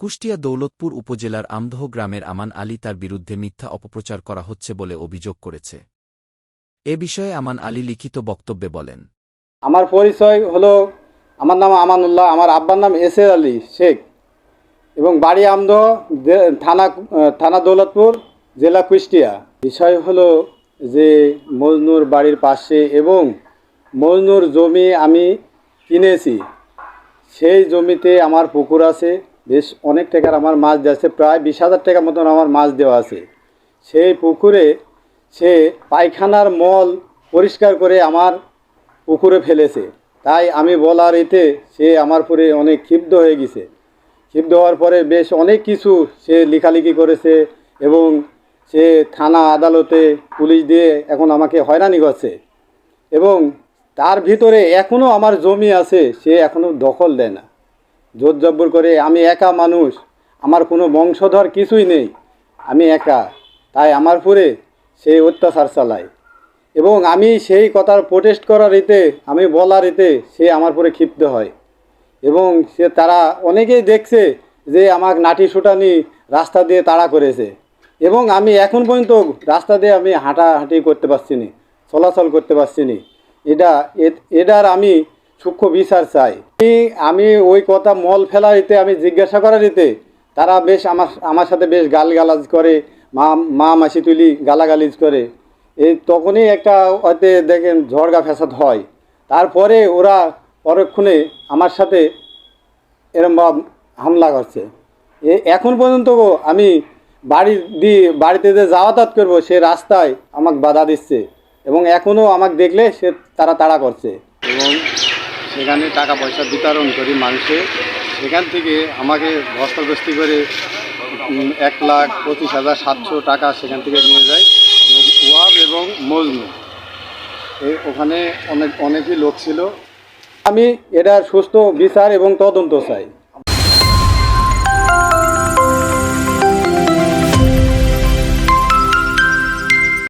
কুষ্টিয়া দৌলতপুর উপজেলার আমদহ গ্রামের আমান আলী তার বিরুদ্ধে মিথ্যা অপপ্রচার করা হচ্ছে বলে অভিযোগ করেছে। এ বিষয়ে আমান আলী লিখিত বক্তব্যে বলেন, আমার পরিচয় হলো, আমার নাম আমানুল্লাহ, আমার আব্বার নাম এসের আলী শেখ এবং বাড়ি আমদহ থানা থানা দৌলতপুর, জেলা কুষ্টিয়া। বিষয় হলো যে মজনুর বাড়ির পাশে এবং মজনুর জমি আমি কিনেছি। সেই জমিতে আমার পুকুর আছে বেশ অনেক টাকার আমার মাছ দেওয়া আছে, প্রায় বিশ হাজার টাকার মতন আমার মাছ দেওয়া আছে। সেই পুকুরে সে পায়খানার মল পরিষ্কার করে আমার পুকুরে ফেলেছে। তাই আমি বলার এতে সে আমার পরে অনেক ক্ষিপ্ত হয়ে গেছে। ক্ষিপ্ত হওয়ার পরে বেশ অনেক কিছু সে লেখালেখি করেছে এবং সে থানা আদালতে পুলিশ দিয়ে এখন আমাকে হয়রানি করছে। এবং তার ভিতরে এখনও আমার জমি আছে, সে এখনও দখল দেয় না। জোর জব্বর করে, আমি একা মানুষ, আমার কোনো বংশধর কিছুই নেই, আমি একা, তাই আমার পরে সে অত্যাচার চালায়। এবং আমি সেই কথার প্রোটেস্ট করার এতে আমি বলার এতে সে আমার পরে ক্ষিপ্ত হয়। এবং সে তারা অনেকেই দেখছে যে আমার নাটি সুটানি রাস্তা দিয়ে তাড়া করেছে। এবং আমি এখন পর্যন্ত রাস্তা দিয়ে আমি হাঁটাহাঁটি করতে পারছি না, চলাচল করতে পারছি না। এটা এটার আমি সূক্ষ্ম বিচার চাই। আমি- ওই কথা মল ফেলা এতে আমি জিজ্ঞাসা করার এতে তারা বেশ আমার আমার সাথে বেশ গালগালাজ করে, মা মা মাসি তুলি গালাগালিজ করে। এই তখনই একটা হয়তো দেখেন ঝড়গা ফ্যাসাদ হয়। তারপরে ওরা পরক্ষণে আমার সাথে এরমভাব হামলা করছে। এ, এখন পর্যন্ত আমি বাড়ি দিয়ে বাড়িতে যে যাওয়াতাত করব, সে রাস্তায় আমাকে বাধা দিচ্ছে এবং এখনও আমাকে দেখলে সে তারা তাড়া করছে। এবং সেখানে টাকা পয়সা বিতরণ করি মানুষে। সেখান থেকে আমাকে বস্তাবস্তি করে এক লাখ পঁচিশ হাজার সাতশো টাকা সেখান থেকে নিয়ে যায়। ওয়াব এবং মজনু। এই ওখানে অনেক, অনেকই লোক ছিল। আমি এটার সুস্থ বিচার এবং তদন্ত চাই।